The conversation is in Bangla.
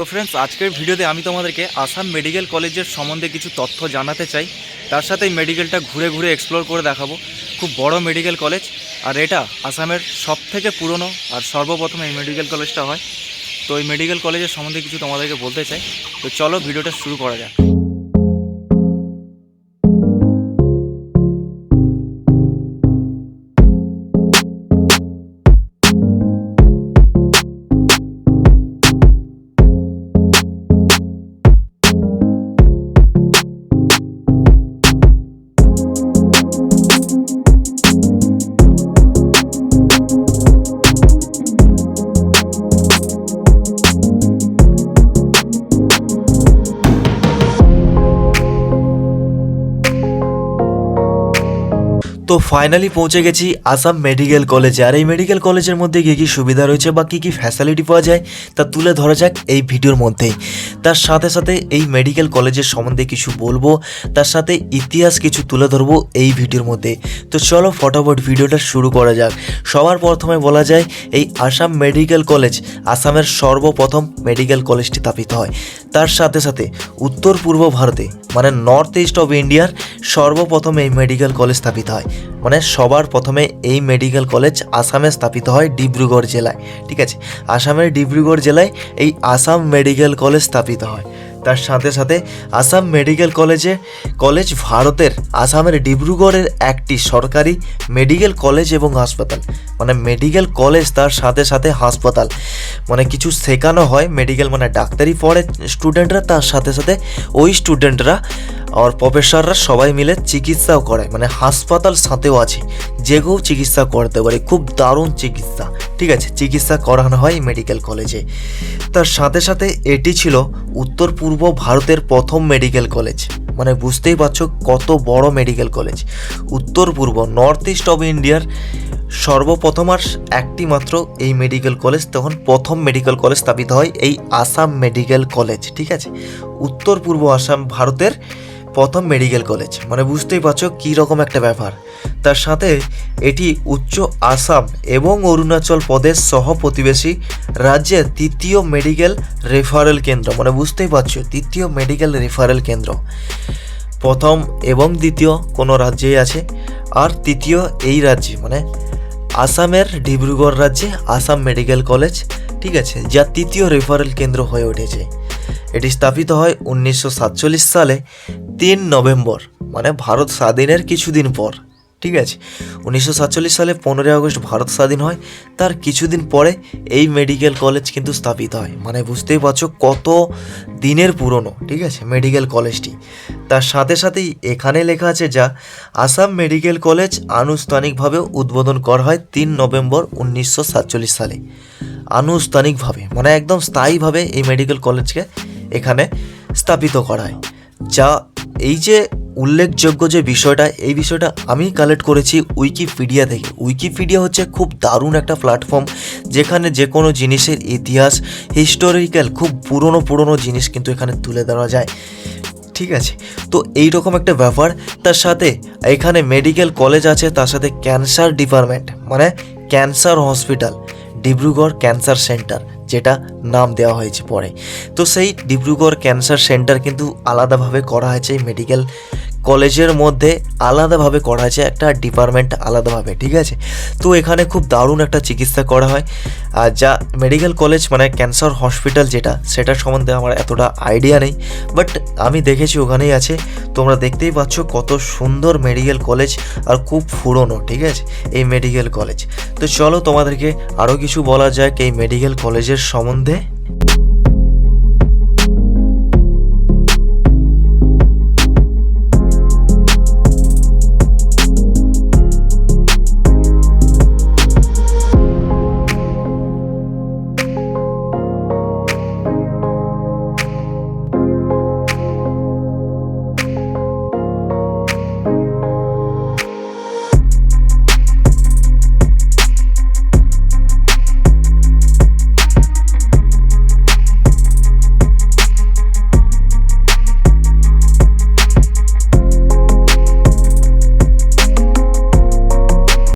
তো ফ্রেন্ডস আজকের ভিডিওতে আমি তোমাদেরকে আসাম মেডিকেল কলেজের সম্বন্ধে কিছু তথ্য জানাতে চাই। তার সাথে এই মেডিকেলটা ঘুরে ঘুরে এক্সপ্লোর করে দেখাবো। খুব বড় মেডিকেল কলেজ। আর এটা আসামের সব থেকে পুরনো আর সর্বপ্রথম এই মেডিকেল কলেজটা হয়। তো এই মেডিকেল কলেজের সম্বন্ধে কিছু তোমাদেরকে বলতে চাই। তো চলো ভিডিওটা শুরু করা যাক। তো ফাইনালি পৌঁছে গেছি আসাম মেডিকেল কলেজে আর এই মেডিকেল কলেজের মধ্যে কী কী সুবিধা রয়েছে বা কী কী ফ্যাসিলিটি পাওয়া যায়, তা তুলে ধরা যাক এই ভিডিওর মধ্যেই। তার সাথে সাথে এই মেডিকেল কলেজের সম্বন্ধে কিছু বলব, তার সাথে ইতিহাস কিছু তুলে ধরবো এই ভিডিওর মধ্যে। তো চলো ফটাফট ভিডিওটা শুরু করা যাক। সবার প্রথমে বলা যায়, এই আসাম মেডিকেল কলেজ আসামের সর্বপ্রথম মেডিকেল কলেজটি স্থাপিত হয়। তার সাথে সাথে উত্তর পূর্ব ভারতে মানে নর্থ ইস্ট অফ ইন্ডিয়ার সর্বপ্রথম এই মেডিকেল কলেজ স্থাপিত হয়। মানে সবার প্রথমে এই মেডিকেল কলেজ আসামে স্থাপিত হয় ডিব্রুগড় জেলায়, ঠিক আছে? আসামের ডিব্রুগড় জেলায় এই আসাম মেডিকেল কলেজ স্থাপিত হয়। তার সাথে সাথে আসাম মেডিকেল কলেজে, কলেজ ভারতের, আসামের ডিব্রুগড়ের একটি সরকারি মেডিকেল কলেজ এবং হাসপাতাল। মানে মেডিকেল কলেজ তার সাথে সাথে হাসপাতাল। মানে কিছু শেখানো হয়, মেডিকেল মানে ডাক্তারি পড়ে স্টুডেন্টরা তার সাথে সাথে ওই স্টুডেন্টরা আর প্রফেসররা সবাই মিলে চিকিৎসাও করায় মানে হাসপাতাল সাথেও আছে, যে কেউ চিকিৎসা করতে পারে, খুব দারুণ চিকিৎসা, ঠিক আছে, চিকিৎসা করানো হয় মেডিকেল কলেজে তার সাথে সাথে এটি ছিল উত্তর পূর্ব ভারতের প্রথম মেডিকেল কলেজ মানে বুঝতেই পারছ কত বড় মেডিকেল কলেজ উত্তর পূর্ব নর্থ ইস্ট অফ ইন্ডিয়ার সর্বপ্রথম আর একটি মাত্র এই মেডিকেল কলেজ তখন প্রথম মেডিকেল কলেজ স্থাপিত হয় এই আসাম মেডিকেল কলেজ ঠিক আছে। উত্তর পূর্ব আসাম ভারতের প্রথম মেডিকেল কলেজ। মানে বুঝতেই পারছ কী রকম একটা ব্যাপার। তার সাথে এটি উচ্চ আসাম এবং অরুণাচল প্রদেশ সহ প্রতিবেশী রাজ্যের তৃতীয় মেডিকেল রেফারেল কেন্দ্র। মানে বুঝতেই পারছ, তৃতীয় মেডিকেল রেফারেল কেন্দ্র। প্রথম এবং দ্বিতীয় কোনো রাজ্যেই আছে। আর তৃতীয় এই রাজ্যে মানে আসামের ডিব্রুগড় রাজ্যে আসাম মেডিকেল কলেজ, ঠিক আছে, যা তৃতীয় রেফারেল কেন্দ্র হয়ে উঠেছে। এটি স্থাপিত হয় উনিশশো সাতচল্লিশ সালে। তিন নভেম্বর মানে ভারত স্বাধীনের কিছুদিন পর, ঠিক আছে? উনিশশো সাতচল্লিশ সালে পনেরোই আগস্ট ভারত স্বাধীন হয়, তার কিছুদিন পরে এই মেডিকেল কলেজ কিন্তু স্থাপিত হয়। মানে বুঝতেই পারছ কত দিনের পুরনো, ঠিক আছে, মেডিকেল কলেজটি। তার সাথে সাথেই এখানে লেখা আছে যা আসাম মেডিকেল কলেজ আনুষ্ঠানিকভাবে উদ্বোধন করা হয় তিন নভেম্বর উনিশশো সাতচল্লিশ সালে। আনুষ্ঠানিকভাবে মানে একদম স্থায়ীভাবে এই মেডিকেল কলেজকে এখানে স্থাপিত করা হয়, যা এই যে উল্লেখযোগ্য যে বিষয়টা, এই বিষয়টা আমি কালেক্ট করেছি উইকিপিডিয়া থেকে। উইকিপিডিয়া হচ্ছে খুব দারুণ একটা প্ল্যাটফর্ম যেখানে যে কোনো জিনিসের ইতিহাস হিস্টোরিক্যাল খুব পুরনো পুরনো জিনিস কিন্তু এখানে তুলে ধরা যায়। ঠিক আছে? তো এই রকম একটা ব্যাপার। তার সাথে এখানে মেডিকেল কলেজ আছে, তার সাথে ক্যান্সার ডিপার্টমেন্ট মানে cancer hospital Dibrugarh cancer centre যেটা নাম দেওয়া হয়েছে পরে। তো সেই ডিব্রুগড় ক্যান্সার সেন্টার কিন্তু আলাদাভাবে করা হয়েছে মেডিকেল কলেজের মধ্যে আলাদাভাবে করা হয়েছে, একটা ডিপার্টমেন্ট আলাদাভাবে, ঠিক আছে? তো এখানে খুব দারুণ একটা চিকিৎসা করা হয়। আর যা মেডিকেল কলেজ মানে ক্যান্সার হসপিটাল যেটা সেটার সম্বন্ধে আমার এতটা আইডিয়া নেই। বাট আমি দেখেছি ওখানেই আছে। তোমরা দেখতেই পাচ্ছ কত সুন্দর মেডিকেল কলেজ আর খুব পুরনো, ঠিক আছে? এই মেডিকেল কলেজ তো চলো তোমাদেরকে আরও কিছু বলা যাক এই মেডিকেল কলেজের সম্বন্ধে।